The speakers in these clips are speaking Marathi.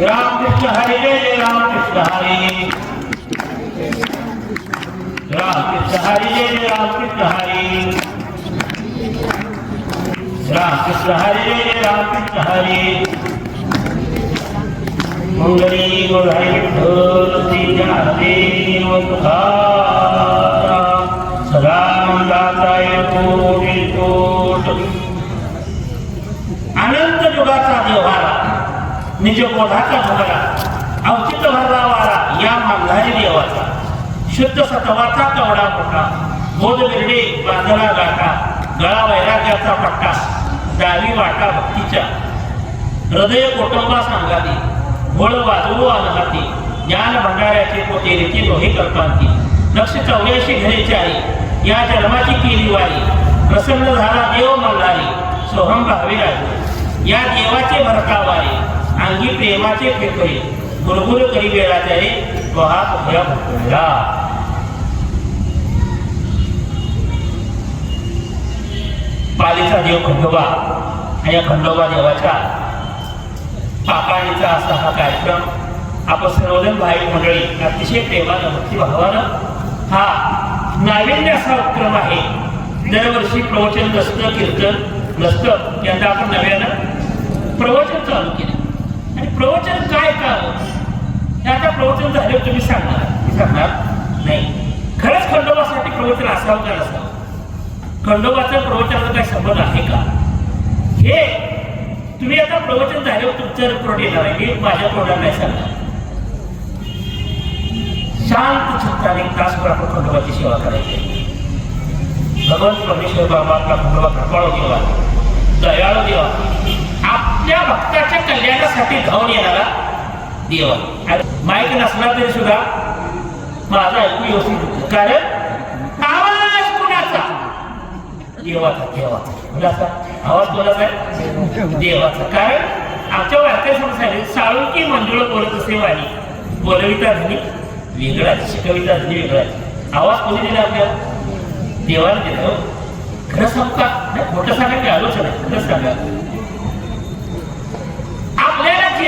रामकृष्ण हरे रामकृष्ण हरे रामकृष्ण हरे रामकृष्ण हरे रामकृष्ण हरे रामकृष्ण हरे मंगली मुरारी ढोलती जाते मुखारा राम दाताय कोटि कोट अनंत युगाचा देवारा निज बोधाचा भोगला अवचित भरला वारा या मांधारी देवाचा. शुद्ध सत्वाचा कवडा मोठा बोध बिरडे बांधला गाठा गळा वैराग्याचा पट्टा डावी वाटा भक्तीच्या. हृदय कुटुंबा सांगाली घोळ वाजवू अनहाती ज्ञान भंडाऱ्याचे पोते रीती लोहे कल्पांती. लक्ष चौऱ्याऐंशी घरेची आई या जन्माची केली वारी प्रसन्न झाला देव मल्हारी सोहम भावी राजू. या देवाचे भरकावारे अंगी प्रेमाचे फेफरे गुरगुर करी वेळा त्याने भया भरला पालीचा देव खंडोबा आणि या खंडोबा देवाच्या पाकाळीचा असा हा कार्यक्रम आपण सर्वजण भाई मंडळी अतिशय प्रेमानं भक्तिभावानं हा नाविन्य असा उपक्रम आहे. दरवर्षी प्रवचन नसतं कीर्तन नसतं यंदा आपण नव्यानं प्रवचन चालू केलं. प्रवचन काय का? हे प्रवचन झाल्यावर तुम्ही सांगणार मी सांगणार नाही. खरंच खंडोबासाठी प्रवचन असावं का नसावं? खंडोबाचं प्रवचनाचा काही संबंध आहे का? हे तुम्ही आता प्रवचन झाल्यावर तुमचं रिपोर्ट येणार आहे. हे माझ्या तोंडात नाही सांगणार. शांत चित्ताने एक तासभर आपण खंडोबाची सेवा करायची. भगवंत परमेश्वर बाबा आपला खंडोबा कृपाळू देवा. दयाळू देवा. आपल्या भक्ताच्या कल्याणासाठी धावून येणारा देवा. आणि माईक नसला तरी सुद्धा माझा ऐकू व्यवस्थित कारण आवाज कुणाचा? देवाचा देवाचा. म्हणजे कुणाचा आवाज कोणाचा आहे? देवाचा. कारण आमच्या वारकरी संस्थाने साळुकी मंजुळ बोलत असे वाणी बोलविता ध्वनी वेगळाच शिकविता ध्वनी वेगळाच आवाज कोणी दिला आपल्याला? देवाला दिला हो. खरं सांगता खोटं सांगा की आलोचना खरं सांगा.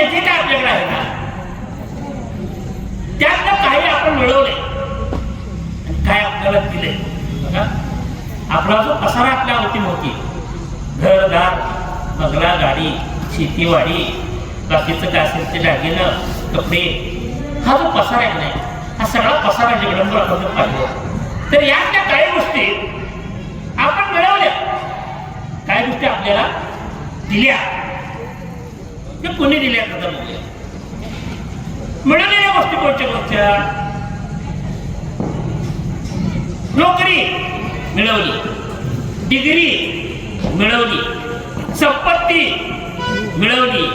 आपल्याला जे काय आपल्याकडे आहे ना त्यातनं काही आपण मिळवले. आणि काय आपल्याला दिले? आपला जो पसारा आपल्या होती घरदार बंगला गाडी शेतीवाडी बाकीचं काय असेल ते दागिनं कपडे हा जो पसारा आहे नाही हा सगळा पसारा जगडंबर आपण पाहिलं. तर यातल्या काही गोष्टी आपण मिळवल्या. काही गोष्टी आपल्याला दिल्या. ते कोणी दिल्या खतम बघूया मिळालेल्या गोष्टी कोणत्या कोणत्या नोकरी मिळवली डिग्री मिळवली संपत्ती मिळवली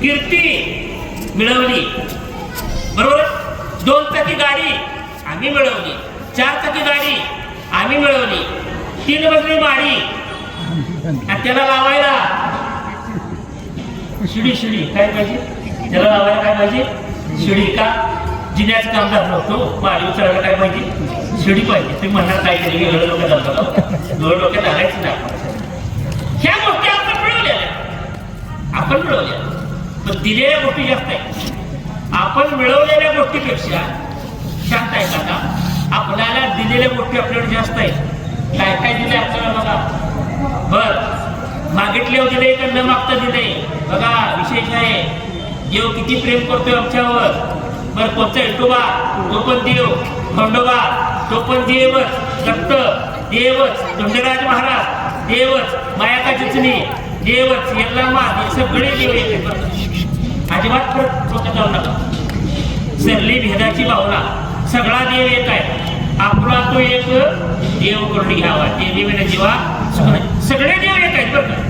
कीर्ती मिळवली. बरोबर? दोन चाकी गाडी आम्ही मिळवली चार चाकी गाडी आम्ही मिळवली तीन मजली माडी. आणि त्याला लावायला शिडी शिडी. काय पाहिजे? त्याला लावायला काय पाहिजे? शिडी का? जिन्याचं काम झालं होतो. पाणी उचलायला काय पाहिजे? शिडी पाहिजे. तुम्ही म्हणणार काय तरी वेगळं डोक्यात जातं दोन डोक्यात आणायचं नाही. ह्या गोष्टी आपण मिळवलेल्या आपण मिळवल्या पण दिलेल्या गोष्टी जास्त आहेत. आपण मिळवलेल्या गोष्टीपेक्षा शांत आहे का आपल्याला दिलेल्या गोष्टी आपल्याकडे जास्त आहेत. काय काय दिले आपल्याला बघा. बर. मागितले होते नाही तर न मागता दिले बघा विशेष आहे. देव किती प्रेम करतोय आमच्यावर. बरं कोणता? विठोबा तो पण देव खंडोबा तो पण देवच दत्त देवच धुंडराज महाराज देवच मायाका चिचणी देवच यल्लामा हे सगळे देव एक अजिबात फरक डोक्यात जाऊ नका. सरली भेदाची भावना. सगळा देव एक आहे. आपला तो एक देव करून घ्यावा. देवी देवीने जीवा सगळे देव एक आहेत बरं का?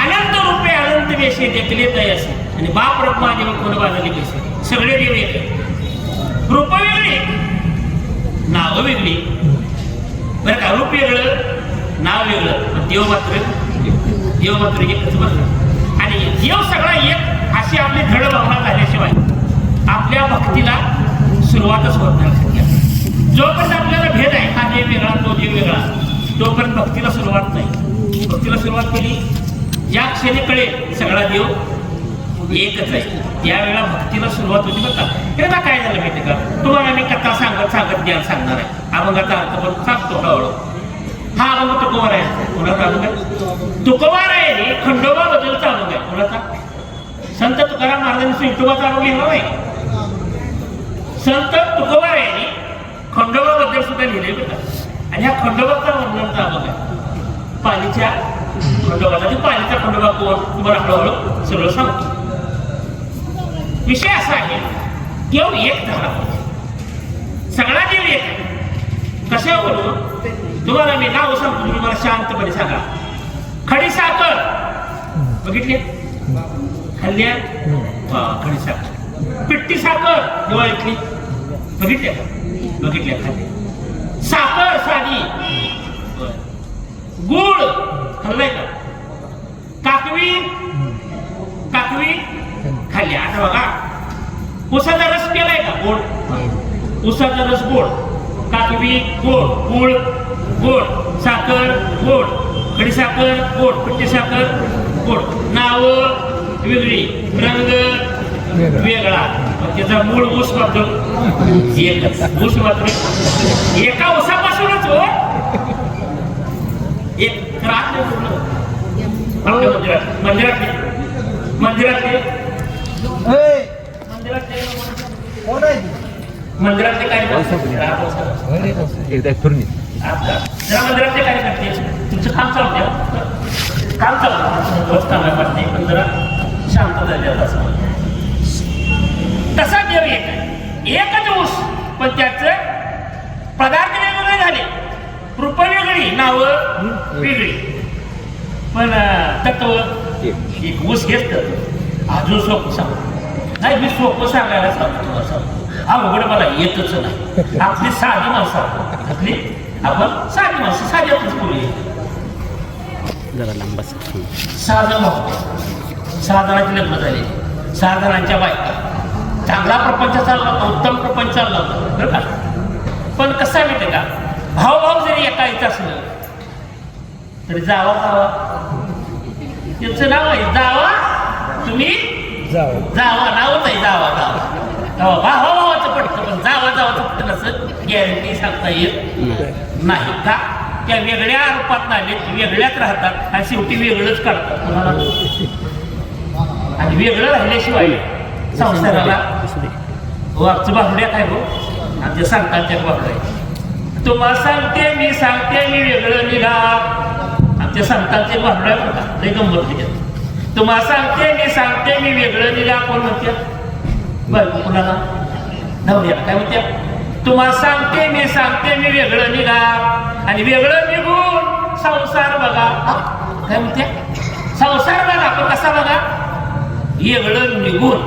अनंत रूपे अनंत वेशे देखले तयासे आणि बाप रत्मा देव कोण बांधले कसे सगळे देव एक रूप वेगळी नाव वेगळी. बरं का रूप वेगळं नाव वेगळं. पण देव मात्र देव मात्र एकच बरं. आणि देव सगळा एक अशी आपली धड भावना झाल्याशिवाय आपल्या भक्तीला सुरुवातच होत नाही. जोपर्यंत आपल्याला भेद आहे हा देव वेगळा तो देव वेगळा. तोपर्यंत भक्तीला सुरुवात नाही. भक्तीला सुरुवात केली ज्या क्षणी कळेल सगळा देव एकच आहे त्यावेळेला भक्तीला सुरुवात होती बघा का. काय झालं माहिती का? तुम्हाला मी कथा सांगत सांगत ज्ञान सांगणार आहे. अभंगाचा अर्थ पण सांगतो हळूहळू हा अभंग तुकोबार आहे. कोणाचा अभंग आहे? तुकोबार आहे. खंडोबा बद्दलचा अभंग आहे. कोणाचा? संत तुकाराम महाराजांनी विठोबाचा अभंग लिहिला नाही. संत तुकोबार आहे. खंडोबा बद्दल सुद्धा लिहिले बघा आणि हा खंडोबाचा वर्णनचा अभंग आहे. पालीच्या खंडोबाचा ते म्हणजे पालीचा खंडोबा कोण? तुम्हाला हळूहळू सगळं सांगतो विषय असा आहे देव एक झाला. सगळा देव एक आहे. कशावर तुम्हाला मी नाव सांगतो तुम्ही मला शांतपणे सांगा. खडी साखर बघितली? खाल्ल्या खडी साखर पिट्टी साखर दिवाळीतली बघितल्या का? बघितल्या खाल्ल्या साखर साधी. गुळ. का? काकवी काकवी खाल्ली. आता बघा. उसाचा रस केलाय का? गोड. उसाचा रस गोड. काकवी गोड. गुळ गोड. साखर गोड. खडीसाखर गोड. पिठी साखर गोड. नाव वेगळी. रंग वेगळा. त्याचा मूळ ऊस मात्र एकच. ऊस मात्र एका उसापासूनच हो एक रात नाही पूर्ण आपल्या मंदिरात. मंदिरातले मंदिरातले ए, मंदिरातले कोण आहे ती? मंदिरातले कार्यकर्ते एकदा फिरून मंदिरातले कार्यकर्ते तुमचं काम चालू द्या काम चालू आहे. पडते पण जरा शांत झाले तसा देव एक आहे. एकच ऊस. पण त्याचं पदार्थ वेगवेगळे झाले. रूप वेगळी नावं वेगळी. पण तत्व एक ऊस घेत अजून सोपं सांग नाही मी सोपं सांगायला सांगतो सांगतो. अवघड मला येतच नाही. आपली साधी माणसं आपण. आपली आपण साधी माणसं साध्यातच बोलूया जरा लांब जण भाऊ जणांची लग्न झाले. सहा जणांच्या बायका. चांगला प्रपंच चालला होता उत्तम प्रपंच चालला होता. बरं का? पण कसं माहिती का? भाऊ जरी एका इथं असलं जावा जावा. त्यांचं नाव आहे जावा. तुम्ही? जावा. नावच आहे जावा जावा. भावा भावाचं पडतं पण जावा जावाचं पडतं नसं. गॅरंटी सांगता येत नाही का? त्या वेगळ्या रूपात आले वेगळ्याच राहतात. आणि शेवटी वेगळंच काढतात कोणाला आणि वेगळं राहिल्याशिवाय संसाराला वागचं बाहुड्या काय हो? आमच्या सांगतात त्या बाहुड्या. तुम्हाला सांगते मी सांगते मी वेगळं निघा. ते संतांचे ते म्हणतात लई गंमत त्याच्यात तुम्हाला सांगते मी सांगते मी वेगळं निघा कोण म्हणतात बरं कुणाला नवऱ्या काय म्हणत्या तुम्हाला सांगते मी सांगते मी वेगळं निघा आणि वेगळं निघून संसार बघा. काय म्हणते? संसार बघा आपण कसा बघा? वेगळं निघून.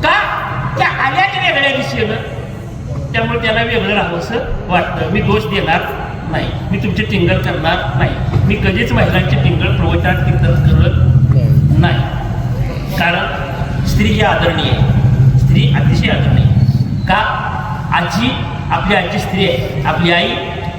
का? त्या आल्याच्या वेगळ्या दिशेनं. त्यामुळे त्याला वेगळं राहावंसं वाटतं. मी दोष देणार नाही. मी तुमची टिंगल करणार नाही. मी कधीच महिलांची पिंगळ प्रवचनात कीर्तन करत नाही. कारण स्त्री ही आदरणीय आहे. स्त्री अतिशय आदरणीय का? आजी आपली आजी स्त्री आहे. आपली आई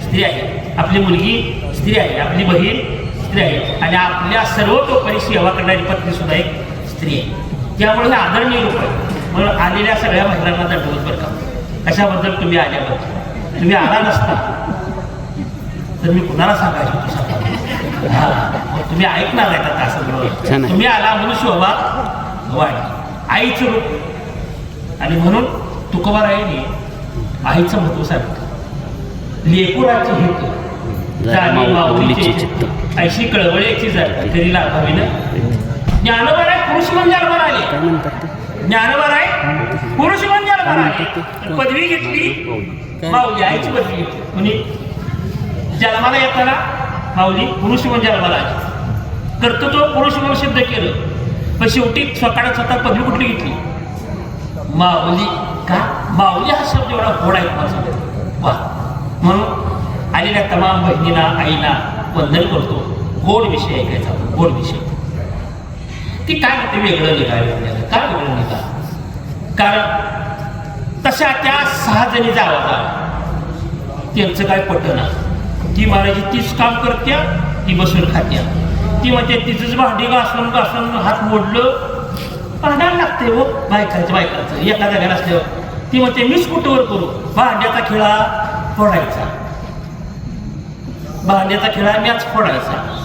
स्त्री आहे. आपली मुलगी स्त्री आहे. आपली बहीण स्त्री आहे. आणि आपल्या सर्वतोपरी सेवा करणारी पत्नी सुद्धा एक स्त्री आहे. त्यामुळे हे आदरणीय लोक आहे म्हणून आलेल्या सगळ्या महिलांना दंडवत बरं का? कशाबद्दल तुम्ही आल्याबद्दल? तुम्ही आला नसता. तर मी कुणाला सांगायचं तुझ्या सांगा. तुम्ही ऐकणार नाही आता आहे. तुम्ही आला म्हणून शोभा वाढ आईचं रूप. आणि म्हणून तुकोबारायाने आईचं महत्त्व सांगितलं. लेकुराचं हित. जाणी माऊलीचे चित्त. अशी कळवळ्याची जात. तरी लाभावी ना? ज्ञानोबाराय पुरुष म्हणजे आले ते? ज्ञानोबाराय पुरुष म्हणजे आले पदवी घेतली. माऊली आईची पदवी घेतली. म्हणजे जन्माला येताना माऊली पुरुष म्हणून जन्माला कर्तृत्व पुरुष म्हणून सिद्ध केलं. पण शेवटी स्वतःला स्वतः पदवी कुठली घेतली? माऊली. का? माऊली हा शब्द एवढा गोड आहे माझा. वा म्हणून आलेल्या तमाम बहिणीला आईना वंदन करतो. गोड विषय ऐकायचा गोड विषय. ती काय म्हणते वेगळं निघालं आपल्याला? काय वेगळं निघा कारण तशा त्या सहा जणीचा आवाज त्यांचं काय पटना ती म्हणायची तीच काम करत्या ती बसून खात्या. ती म्हणते तिचंच भांडी घासून घासून हात मोडलं. भांडायला लागते हो बायकाचं बायकाचं. एका जागेला असल्यावर. ती म्हणते मीच कुठवर करू? भांड्याचा खिळा फोडायचा. भांड्याचा खिळा मॅच फोडायचा.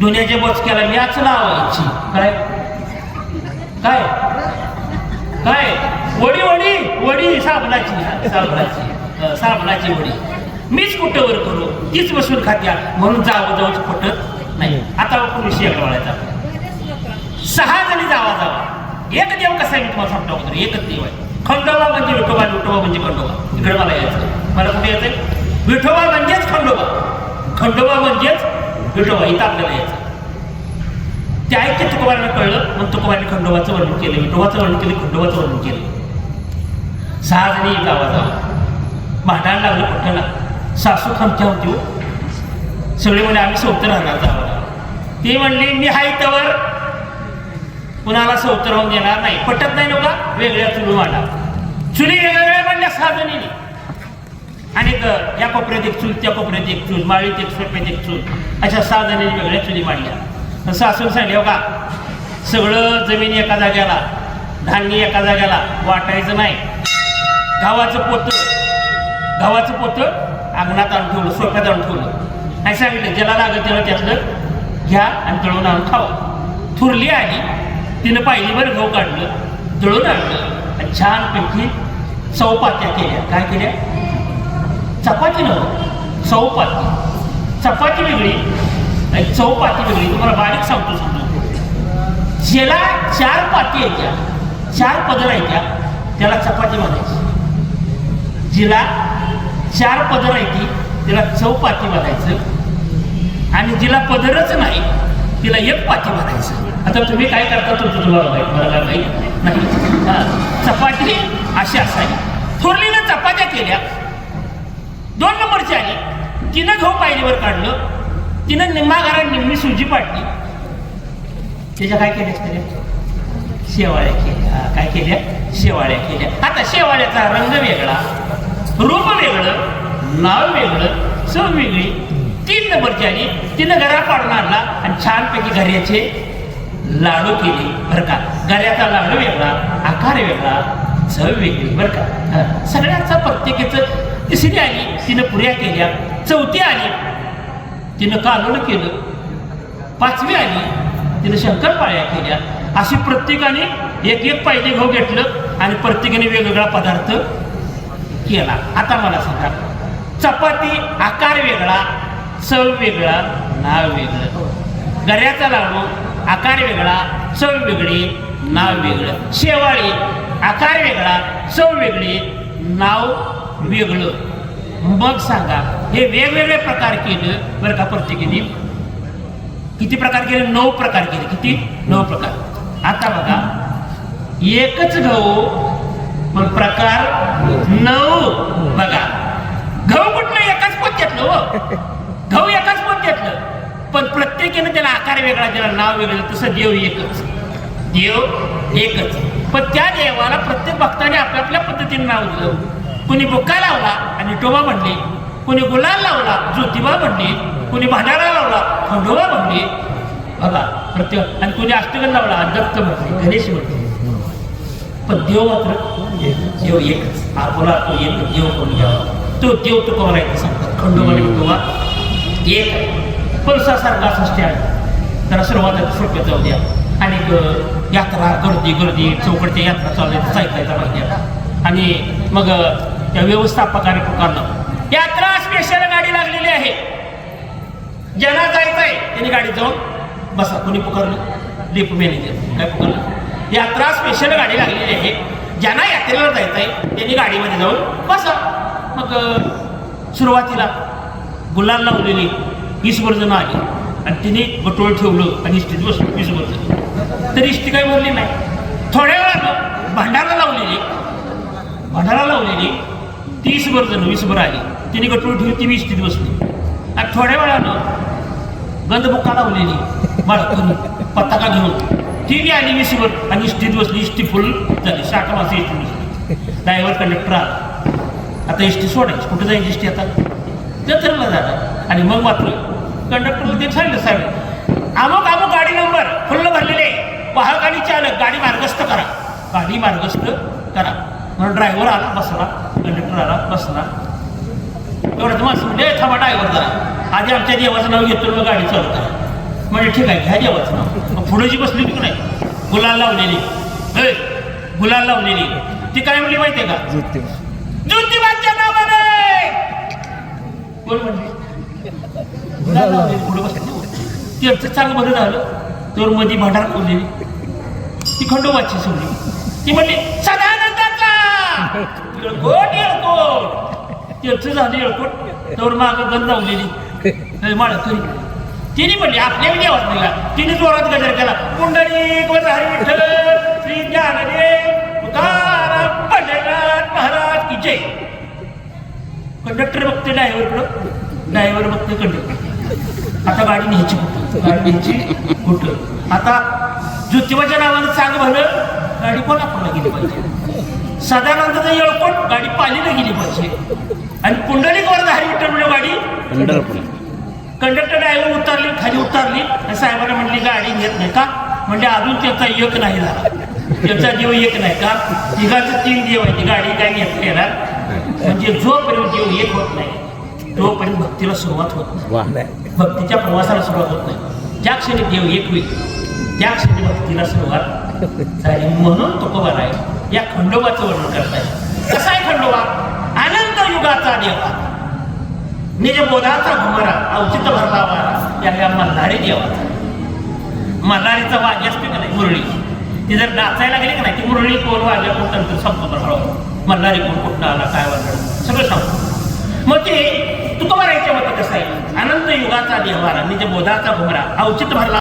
दुनियाच्या बचक्याला मॅच लावायची. काय? काय? काय? वडी वडी वडी साबणाची. साबणाची. साबणाची वडी. मीच कुठंवर करू? तीच बसून खात्या. म्हणून जावं जाऊच पटत नाही. आता आपण विषय कळवायचा सहा जणी जावा जावा. एक देव कसा आहे मी तुम्हाला सांगतो अगोदर. एकच देव आहे. खंडोबा म्हणजे विठोबा विठोबा म्हणजे खंडोबा. इकडे मला यायचं मला कुठे यायचं विठोबा म्हणजेच खंडोबा. खंडोबा म्हणजेच विठोबा. इथं आपल्याला यायचं त्या ऐक्य तुकोबांना कळलं? मग तुकोबारांनी खंडोबाचं वर्णन केलं. विठोबाचं वर्णन केलं खंडोबाचं वर्णन केलं. सहा जणी गावा जावा. भांडायला लागलं पट्टला सासू थांबत्या होती हो. सगळे म्हणे आम्ही सौतर राहणार जावा ते म्हणले मी हाय तवर. कुणाला सोबत राहून देणार नाही. पटत नाही नका वेगळ्या चुली मांडा चुली वेगवेगळ्या मांडल्या सहा आणि या कोपऱ्यात एक चूल त्या कोपऱ्यात एक चूल माळीत एक सोप्यात एक चूल अशा सहा वेगळ्या चुली मांडल्या. सासून सांगले हो का सगळं जमीन एका जाग्याला धान्य एका जाग्याला वाटायचं नाही. गावाचं पोतं गावाचं पोतं अंगणात आणून ठेवलं सोप्यात आणून ठेवलं. आणि सांगितलं ज्याला लागेल त्याला त्यातलं घ्या आणि तळून आणून खावा. थुरली आली तिनं पाहिलीभर गहू काढलं दळून आणलं आणि छानपैकी चौपात्या केल्या. काय केल्या? चपाती नव्हतं चौपाती चपाती वेगळी आणि चौपाती वेगळी. तुम्हाला बारीक सांगतो समजून ज्याला चार पाती यायच्या चार पदर यायच्या त्याला चपाती म्हणायची. जिला चार पदर येते तिला चौपाती म्हणायचं आणि जिला पदरच नाही तिला एक पाती म्हणायचं आता तुम्ही काय करता तुमचं तुम्हाला माहीत मला काय नाही. हा चपाती अशी असावी. थोरलीनं चपात्या केल्या. दोन नंबरची आली. तिनं गहू पायरीवर काढलं. तिनं निम्मा घरात निम्मी सुजी पाडली. त्याच्या काय केल्या त्याच्या शेवाळ्या केल्या. काय केल्या? शेवाळ्या केल्या. आता शेवाळ्याचा रंग वेगळा. रूप वेगळं नाव वेगळं चव वेगळी तीन नंबरची आली तिनं घरा पाडून आणला आणि छानपैकी घऱ्याचे लाडू केले बरं का गऱ्याचा लाडू वेगळा आकार वेगळा चव वेगळी बरं का हं. सगळ्यांचा प्रत्येकीचं तिसरी आली तिनं पुऱ्या केल्या चौथी आली तिनं कालवण केलं पाचवी आली तिनं शंकरपाळ्या केल्या अशी प्रत्येकाने एक एक पाहिजे घेऊ घेतलं आणि प्रत्येकाने वेगवेगळा पदार्थ केला. आता मला सांगा चपाती आकार वेगळा चव वेगळा नाव वेगळं. गऱ्याचा लाडू आकार वेगळा चव वेगळी नाव वेगळं. शेवाळी आकार वेगळा चव वेगळी नाव वेगळं. मग सांगा हे वेगवेगळे प्रकार केलं बरं का प्रत्येकीने? किती प्रकार केले? नऊ प्रकार केले. किती? नऊ प्रकार. आता बघा एकच गहू पण प्रकार नऊ. बघा. गहू कुठलं एकाच पोत्यातलं हो. गहू एकाच पोत्यातलं. पण प्रत्येकीनं त्याला आकार वेगळा त्याला नाव वेगळं तसं देव एकच. देव एकच. पण त्या देवाला प्रत्येक भक्ताने आपल्या पद्धतीने नाव दिलं. कुणी बुक्का लावला आणि टोबा म्हणले कुणी गुलाल लावला ज्योतिबा म्हणले कुणी भांडारा लावला खंडोबा म्हणले. बघा प्रत्येक आणि कुणी अष्टगन लावला दत्त म्हणले गणेश म्हणले. पण देव मात्र देव एकच. आपला तो एक देव करून घ्यावा? तो देव तो कवर आहे सांगतात? खंडोबा आणि विठोबा एक आहे. पळसासारखा असं स्टँड त्याला सुरुवात सोप्यात जाऊ द्या. आणि यात्रा गर्दी गर्दी चौकडच्या यात्रा चालू आहे ऐकायचा पाहिजे आणि मग अ, त्या व्यवस्थापकाने पुकारलं यात्रा स्पेशल गाडी लागलेली आहे. ज्यांना जायचं आहे त्यांनी गाडीत जाऊन बसा. कोणी पुकारलं? Depot manager. काय पुकारलं? यात्रा स्पेशल गाडी लागलेली आहे. ज्यांना यात्रेला जायचं आहे त्यांनी गाडीमध्ये जाऊन बसा. मग सुरुवातीला गुलाल लावलेली वीस जण आली. आणि तिने बटोळ ठेवलं आणि इष्टीत बसलो वीस जण तर इष्टी काही भरली नाही. थोड्या वेळानं भांडारा लावलेली. भांडारा लावलेली तीस वर्जन वीस भर आली. तिने गटोळ ठेवली ती इष्टीत बसली. आणि थोड्या वेळानं गंधबुक्का लावलेली माळकरी पताका घेऊन. ती बी आली वीसवर आणि इष्टीत बसली इष्टी फुल झाली. शाखा वाजता इष्टी बसली. ड्रायव्हर कंडक्टर आला. आता इष्टी सोडायची. कुठं जायची इष्टी आता? जत्रेला जाणार. आणि मग मात्र कंडक्टर ते सांगितलं साहेब अमुक अमुक गाडी नंबर. फुल्ल भरलेले वाहक आणि चालक. गाडी मार्गस्थ करा. गाडी मार्गस्थ करा. म्हणून ड्रायव्हर आला बसला. कंडक्टर आला बसला. एवढं तुम्हाला म्हणजे थांबा ड्रायव्हर जरा. आधी आमच्या देवाचं नाव घेतो मग गाडी चालू करा. म्हणजे ठीक आहे घ्या देवाचं पुढे जी बसली की नाही? गुलाल लावलेली. ए गुलाल लावलेली. ती काय म्हणली माहिती आहे का? ज्योतिबा. ज्योतिबाच्या नावाने! कोण म्हणली? गुलाल लावलेली. पुढे बसली त्यांचं चांगलं बरं झालं. तर मध्ये भांडार खोललेली. ती खंडोबाची सोडली. ती म्हणली सदानंदाचा! येळकोट झालं येळकोट. तर मागं गंध लावलेली. माळकरी तिने म्हणली आपल्या बी दिला. तिने जोरात गजर केला. पुंडरी हरी विठ्ठल श्री ज्ञानदेव तुकाराम पंढरनाथ महाराज की जय. कंडक्टर बघते ड्रायव्हरकडं ड्रायव्हर बघते कंडक्टर. आता गाडी न्यायची कुठं? गाडी न्यायची कुठं? आता ज्योतिबाच्या नावानं चांग भरलं गाडी कोल्हापूरला गेली पाहिजे. सदानंदाचं येळकोट गाडी पालीला गेली पाहिजे. आणि पुंडलिक वरदा हरी विठ्ठल म्हणजे गाडी पंढरपूर कंडक्टर ड्रायव्हर उतरली खाली उतरली. आणि साहेबांना म्हणली गाडी घेत नाही का? म्हणजे अजून त्याचा एक नाही झाला. त्याचा देव एक नाही का? तिघाचं तीन देव आहे ती गाडी काय घेत येणार. म्हणजे जोपर्यंत देव एक होत नाही तोपर्यंत भक्तीला सुरुवात होत नाही. भक्तीच्या प्रवासाला सुरुवात होत नाही. ज्या क्षणी देव एक होईल त्या क्षणी भक्तीला सुरुवात झाली. म्हणून तुकोबा आहे या खंडोबाचं वर्णन करताय कसा आहे खंडोबा अनंत युगाचा देवा निज बोधाचा घुमरा औचित्य भरला वारा या मल्हारी देवाचा मल्हारीचा वाद्य असते का नाही? मुरळी. ती जर नाचायला गेली का नाही ती मुरळी कोण वाजल्या कोण तंत्र संपतो हळूहळू मल्हारी कोण कुठं आला काय वाजलं सगळं सांगतो. मग ते तुकोबा राहायच्या मतं कसं आहे अनंत युगाचा देवारा निज बोधाचा घुमरा औचित्य भरला.